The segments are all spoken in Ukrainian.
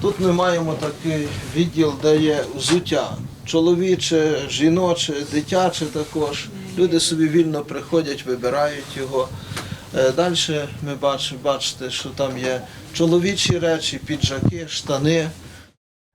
Тут ми маємо такий відділ, де є взуття. Чоловіче, жіноче, дитяче також. Люди собі вільно приходять, вибирають його. Далі ми бачимо, бачите, що там є чоловічі речі, піджаки, штани.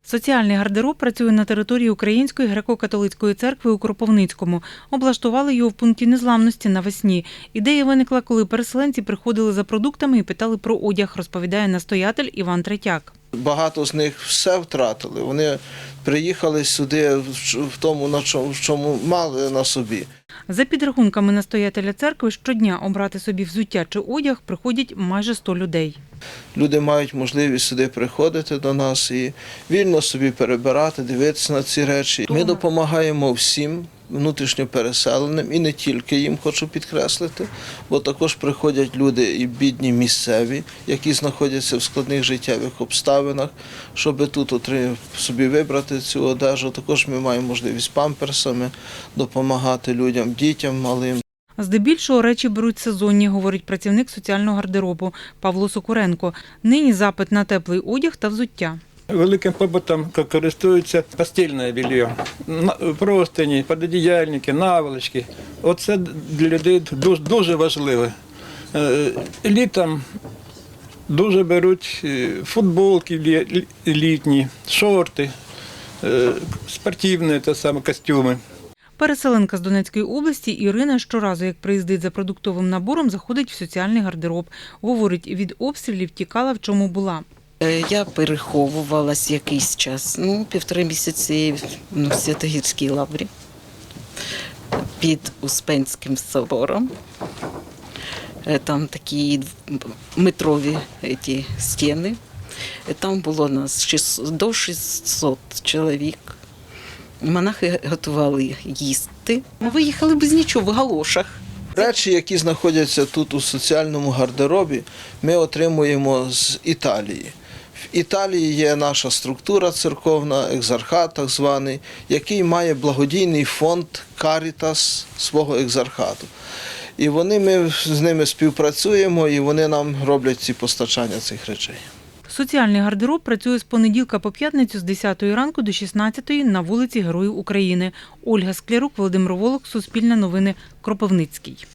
Соціальний гардероб працює на території Української греко-католицької церкви у Кропивницькому. Облаштували його в пункті незламності навесні. Ідея виникла, коли переселенці приходили за продуктами і питали про одяг, розповідає настоятель Іван Третяк. Багато з них все втратили. Вони приїхали сюди в тому, на чому, в чому мали на собі. За підрахунками настоятеля церкви, щодня обрати собі взуття чи одяг приходять майже 100 людей. Люди мають можливість сюди приходити до нас і вільно собі перебирати, дивитися на ці речі. Ми допомагаємо всім внутрішньо переселеним і не тільки їм хочу підкреслити, бо також приходять люди і бідні місцеві, які знаходяться в складних життєвих обставинах, щоб тут отри- собі вибрати цю одежу. Також ми маємо можливість памперсами допомагати людям, дітям малим. Здебільшого речі беруть сезонні, говорить працівник соціального гардеробу Павло Сокуренко. Нині запит на теплий одяг та взуття. Великим побутом к- користується постільне білье, простині, пододіяльники, наволочки. Оце для людей дуже, важливо. Е, Літом дуже беруть е, футболки лі- лі- літні, шорти, е, спортивні те саме костюми. Переселенка з Донецької області Ірина щоразу, як приїздить за продуктовим набором, заходить в соціальний гардероб. Говорить, від обстрілів тікала, в чому була. Е, Я переховувалась якийсь час, ну, півтори місяці ну, в Святогірській лаврі під Успенським собором. Е, Там такі метрові ті стіни. Е, Там було нас 600 до 600 чоловік. Монахи готували їсти. Ми виїхали без нічого в галошах. Речі, які знаходяться тут у соціальному гардеробі, ми отримуємо з Італії. В Італії є наша структура церковна, екзархат так званий, який має благодійний фонд Карітас свого екзархату. І вони ми з ними співпрацюємо, і вони нам роблять ці постачання цих речей. Соціальний гардероб працює з понеділка по п'ятницю з 10 ранку до 16 на вулиці Героїв України. Ольга Склярук, Володимир Волок, Суспільне новини, Кропивницький.